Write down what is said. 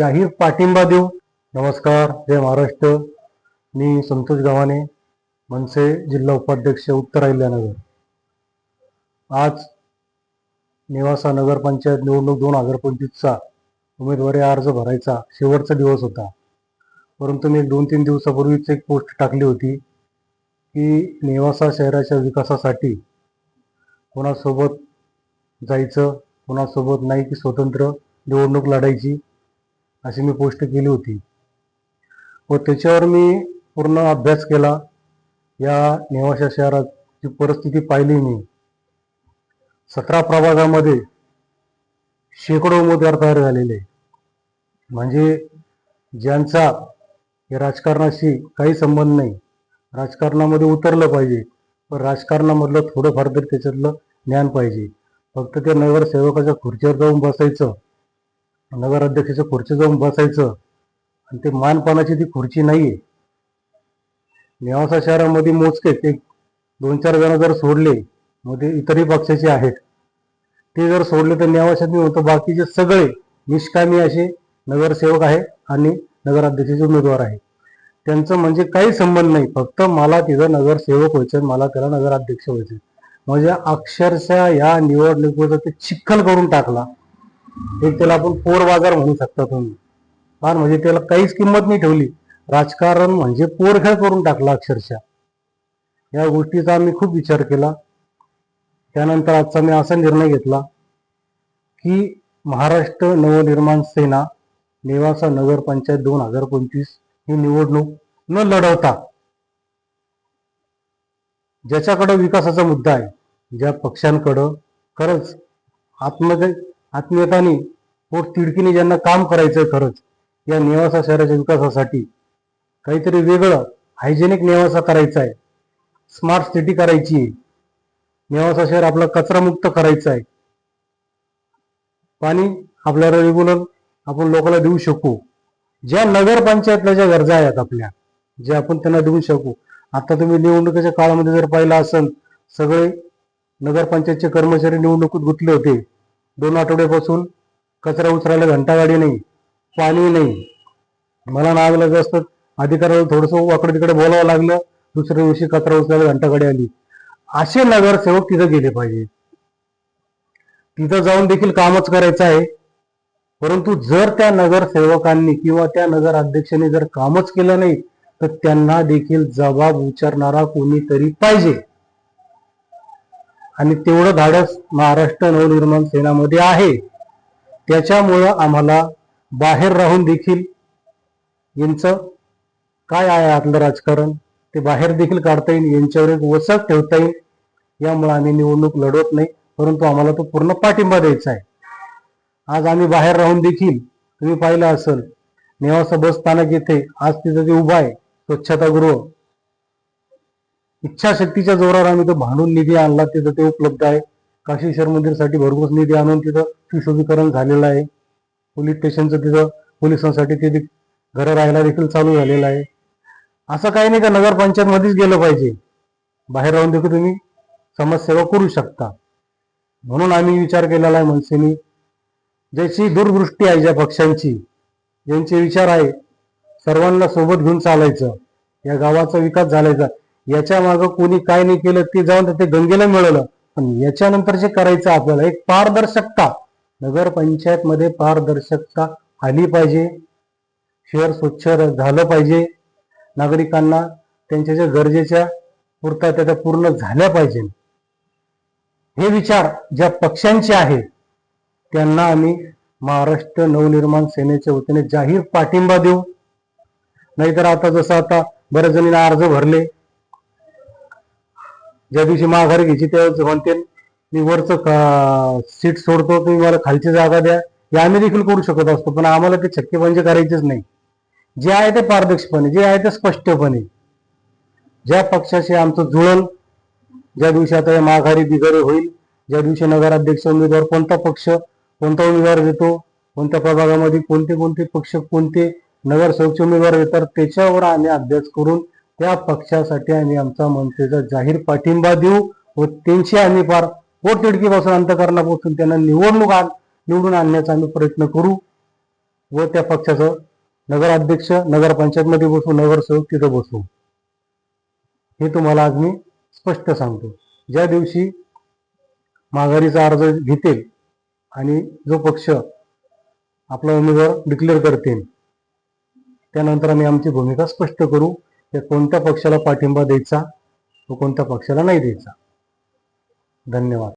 जाहीर पाठिंबा देऊ. नमस्कार जय महाराष्ट्र. मी संतोष गावाने मनसे जिल्हा उपाध्यक्ष उत्तर अहिल्यानगर आज निवासा नगरपंचायत निवडणूक दोन हजार पंचवीसचा उमेदवारी अर्ज भरायचा शेवटचा दिवस होता. परंतु मी एक दोन तीन दिवसापूर्वीच एक पोस्ट टाकली होती की नेवासा शहराच्या विकासासाठी कोणासोबत जायचं कोणासोबत नाही की स्वतंत्र निवडणूक लढायची अशी मी पोस्ट केली होती. व त्याच्यावर मी पूर्ण अभ्यास केला. या नेवाशा शहराची परिस्थिती पाहिली मी. सतरा प्रभागामध्ये शेकडो उमेदवार तयार झालेले. म्हणजे ज्यांचा या राजकारणाशी काही संबंध नाही. राजकारणामध्ये उतरलं पाहिजे. पण राजकारणामधलं थोडंफार तरी त्याच्यातलं ज्ञान पाहिजे. फक्त त्या नगरसेवकाच्या खुर्चीवर जाऊन बसायचं. नगराध्यक्षाच्या खुर्ची जाऊन बसायचं. आणि ते मानपानाची ती खुर्ची नाहीये. नेवासा शहरामध्ये मोजके ते दोन चार जण जर सोडले मध्ये इतरही पक्षाचे आहेत. ते जर सोडले तर नेवाशात मी म्हणतो बाकीचे सगळे निष्कामी असे नगरसेवक आहे आणि नगराध्यक्षाचे उमेदवार आहे त्यांचं म्हणजे काही संबंध नाही. फक्त मला तिथं नगरसेवक व्हायचं मला त्याला नगराध्यक्ष व्हायचं. म्हणजे अक्षरशः या निवडणुकीचा ते चिखल करून टाकला. एक त्याला आपण पोर बाजार म्हणू शकता तुम्ही. फार म्हणजे त्याला काहीच किंमत नाही ठेवली. राजकारण म्हणजे पोरखेळ करून टाकला अक्षरशः. या गोष्टीचा आम्ही खूप विचार केला. त्यानंतर आजचा मी असा निर्णय घेतला की महाराष्ट्र नवनिर्माण सेना नेवासा नगरपंचायत दोन हजार पंचवीस ही निवडणूक न लढवता ज्याच्याकडं विकासाचा मुद्दा आहे ज्या पक्षांकडं खरंच आत्म आत्मीयताने पोट तिडकीने ज्यांना काम करायचंय खरंच या नेवासा शहराच्या विकासासाठी काहीतरी वेगळं हायजेनिक नेवासा करायचा आहे स्मार्ट सिटी करायची आहे. नेवासा शहर आपला कचरामुक्त करायचा आहे पाणी आपल्याला रेग्युलर आपण लोकांना देऊ शकू. ज्या नगरपंचायतला ज्या गरजा आहेत आपल्या जे आपण त्यांना देऊ शकू. आता तुम्ही निवडणुकीच्या काळामध्ये जर पाहिलं असेल सगळे नगरपंचायतचे कर्मचारी निवडणुकीत गुंतले होते. दोन आठवड्यापासून कचरा उचरायला घंटागाडी नाही पाणी नाही. मला नाग लागलं असतं अधिकाऱ्याला थोडस वाकडे तिकडे बोलावं लागलं. दुसऱ्या दिवशी कचरा उचलायला घंटागाडी आली. असे नगरसेवक तिथं गेले पाहिजे तिथं जाऊन देखील कामच करायचं आहे. परंतु जर त्या नगरसेवकांनी किंवा त्या नगर अध्यक्षांनी जर कामच केलं नाही तर त्यांना देखील जबाब विचारणारा कोणीतरी पाहिजे. आणि तेवढं धाडस महाराष्ट्र नवनिर्माण सेनामध्ये आहे. त्याच्यामुळं आम्हाला बाहेर राहून देखील यांचं काय आहे आतलं राजकारण? ते बाहेर देखील काढता येईल यांच्यावर एक वसत ठेवता येईल यामुळे आम्ही निवडणूक लढवत नाही परंतु आम्हाला तो पूर्ण पाठिंबा द्यायचा आहे. आज आम्ही बाहेर राहून देखील तुम्ही पाहिलं असेल नेवासा बस स्थानक येथे आज तिथं जे उभा आहे स्वच्छतागृह इच्छाशक्तीच्या जोरावर आम्ही तो भांडून निधी आणला तिथं ते उपलब्ध आहे. काशीश्वर मंदिरसाठी भरघोस निधी आणून तिथं सुशोभीकरण झालेलं आहे. पोलीस स्टेशनचं तिथं पोलिसांसाठी ते घरं राहायला देखील चालू झालेलं आहे. असं काही नाही का नगरपंचायतमध्येच गेलं पाहिजे. बाहेर राहून देखील तुम्ही समाजसेवा करू शकता. म्हणून आम्ही विचार केलेला आहे मनसेनी. ज्याची दूरदृष्टी आहे ज्या पक्षांची ज्यांचे विचार आहे सर्वांना सोबत घेऊन चालायचं. या गावाचा विकास झालायचा याच्या मागं कोणी काय नाही केलं ते जाऊन ते गंगेला मिळवलं. पण याच्यानंतर जे करायचं आपल्याला एक पारदर्शकता. नगरपंचायत मध्ये पारदर्शकता आली पाहिजे. शहर स्वच्छ झालं पाहिजे. नागरिकांना त्यांच्या ज्या गरजेच्या पुरता त्या पूर्ण झाल्या पाहिजे. हे विचार ज्या पक्षांचे आहेत त्यांना आम्ही महाराष्ट्र नवनिर्माण सेनेच्या वतीने जाहीर पाठिंबा देऊ. नाहीतर आता जसं आता बऱ्याच जणींना अर्ज भरले. ज्या दिवशी माघारी घ्यायची त्यावेळेस म्हणते मी वरचं सीट सोडतो तुम्ही मला खालची जागा द्या. हे आम्ही देखील करू शकत असतो पण आम्हाला ते छक्केपंजे म्हणजे करायचेच नाही. जे आहे ते पारदर्शकपणे जे आहे ते स्पष्टपणे. ज्या पक्षाशी आमचं जुळल ज्या दिवशी आता या माघारी बिघारी होईल ज्या दिवशी नगराध्यक्ष उमेदवार कोणता पक्ष कोणता उमेदवार देतो कोणत्या प्रभागामध्ये कोणते कोणते पक्ष कोणते नगरसेवकचे उमेदवार देतात त्याच्यावर आम्ही अभ्यास करून त्या पक्षासाठी आम्ही आमचा मनसेचा जाहीर पाठिंबा देऊ व त्यांची आम्ही फार पोटतिडकीपासून अंतकरणापासून त्यांना निवडणूक आण निवडून आणण्याचा आम्ही प्रयत्न करू व त्या पक्षाचं नगराध्यक्ष नगरपंचायतमध्ये बसू नगरसेवक तिथं बसू. हे तुम्हाला आज मी स्पष्ट सांगतो. ज्या दिवशी माघारीचा अर्ज घेतील आणि जो पक्ष आपला उमेदवार डिक्लेअर करतील त्यानंतर आम्ही आमची भूमिका स्पष्ट करू. ते कोणत्या पक्षाला पाठिंबा द्यायचा? व कोणत्या पक्षाला नाही द्यायचा? धन्यवाद.